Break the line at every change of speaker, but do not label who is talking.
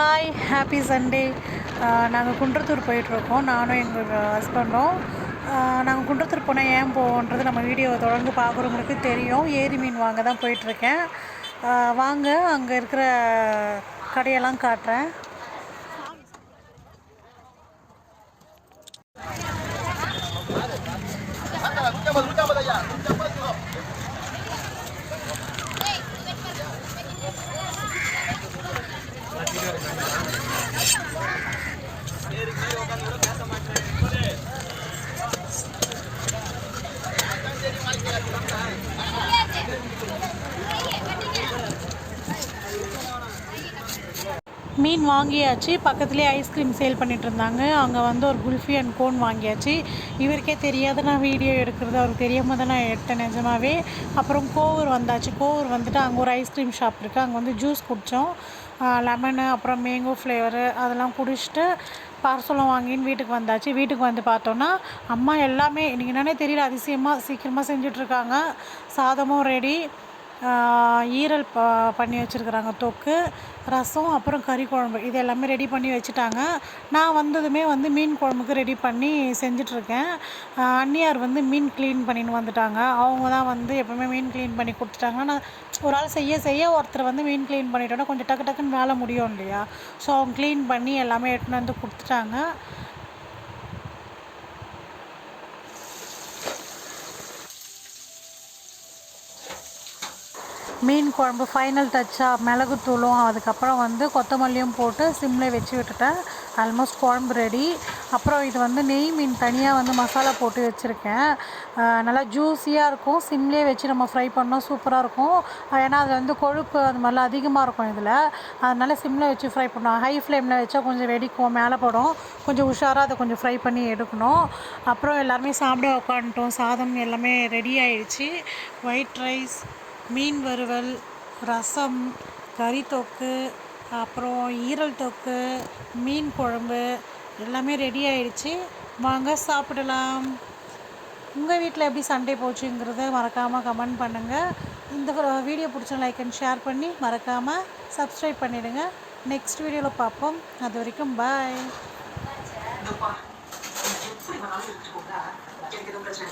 Hi happy Sunday நாங்கள் குன்றத்தூர் போயிட்டுருக்கோம். நானும் எங்கள் ஹஸ்பண்டும் நாங்கள் குன்றத்தூர் போனால் ஏன் போவோன்றது நம்ம வீடியோவை தொடர்ந்து பார்க்குறவங்களுக்கு தெரியும். ஏரி மீன் வாங்க தான் போயிட்டுருக்கேன். வாங்க அங்கே இருக்கிற கடையெல்லாம் காட்டுறேன். மீன் வாங்கியாச்சு. பக்கத்துலேயே ஐஸ்கிரீம் சேல் பண்ணிட்டு இருந்தாங்க அங்கே வந்து ஒரு குல்ஃபி அண்ட் கோன் வாங்கியாச்சு. இவருக்கே தெரியாத நான் வீடியோ எடுக்கிறது. அவருக்கு தெரியாமல் தான் நான் எடுத்தேன் நிஜமாவே. அப்புறம் கோவூர் வந்தாச்சு. கோவூர் வந்துட்டு அங்கே ஒரு ஐஸ்கிரீம் ஷாப் இருக்குது அங்கே வந்து ஜூஸ் குடித்தோம் லெமனு அப்புறம் மேங்கோ ஃப்ளேவரு அதெல்லாம் குடிச்சிட்டு பார்சலும் வாங்கின்னு வீட்டுக்கு வந்தாச்சு. வீட்டுக்கு வந்து பார்த்தோன்னா அம்மா எல்லாமே இன்றைக்கி என்னன்னே தெரியல அதிசயமாக சீக்கிரமாக செஞ்சிட்ருக்காங்க சாதமும் ரெடி ஈரல் ப பண்ணி வச்சுருக்குறாங்க. தொக்கு ரசம் அப்புறம் கறி குழம்பு. இது எல்லாமே ரெடி பண்ணி வச்சுட்டாங்க. நான் வந்ததுமே வந்து மீன் குழம்புக்கு ரெடி பண்ணி செஞ்சிட்ருக்கேன். அன்னியார் வந்து மீன் க்ளீன் பண்ணின்னு வந்துட்டாங்க. அவங்க தான் வந்து எப்போவுமே மீன் க்ளீன் பண்ணி கொடுத்துட்டாங்கன்னா நான் ஒரு ஆள் செய்ய செய்ய ஒருத்தர் வந்து மீன் க்ளீன் பண்ணிட்டோன்னா கொஞ்சம் டக்கு டக்குன்னு வேலை முடியும் இல்லையா? ஸோ அவங்க க்ளீன் பண்ணி எல்லாமே எடுத்துன்னு வந்து கொடுத்துட்டாங்க. மீன் குழம்பு ஃபைனல் டச்சாக மிளகுத்தூளும் அதுக்கப்புறம் வந்து கொத்தமல்லியும் போட்டு சிம்மில் வச்சு விட்டுட்டேன். ஆல்மோஸ்ட் குழம்பு ரெடி அப்புறம் இது வந்து நெய் மீன் தனியாக வந்து மசாலா போட்டு வச்சுருக்கேன். நல்லா ஜூஸியாக இருக்கும். சிம்லேயே வச்சு நம்ம ஃப்ரை பண்ணோம் சூப்பராக இருக்கும். ஏன்னா அது வந்து கொழுப்பு அது மாதிரிலாம் அதிகமாக இருக்கும் இதில். அதனால் சிம்மில் வச்சு ஃப்ரை பண்ணோம். ஹை ஃப்ளேமில் வச்சா கொஞ்சம் வெடிக்கும் மேலே படும். கொஞ்சம் உஷாராக அதை கொஞ்சம் ஃப்ரை பண்ணி எடுக்கணும். அப்புறம் எல்லாருமே சாப்பிட உட்காந்துட்டோம் சாதம் எல்லாமே ரெடி ஆயிடுச்சு. ஒயிட் ரைஸ் மீன் வறுவல் ரசம் கறி தொக்கு அப்புறம் ஈரல் தொக்கு மீன் குழம்பு எல்லாமே ரெடி ஆயிடுச்சு. வாங்க சாப்பிடலாம். உங்கள் வீட்டில் எப்படி சண்டே போச்சுங்கிறத மறக்காமல் கமெண்ட் பண்ணுங்கள் இந்த வீடியோ பிடிச்ச லைக் அண்ட் ஷேர் பண்ணி மறக்காமல் சப்ஸ்கிரைப் பண்ணிவிடுங்க நெக்ஸ்ட் வீடியோவில் பார்ப்போம். அது வரைக்கும் பாய்
எப்படி எனக்கு எதுவும் பிரச்சனை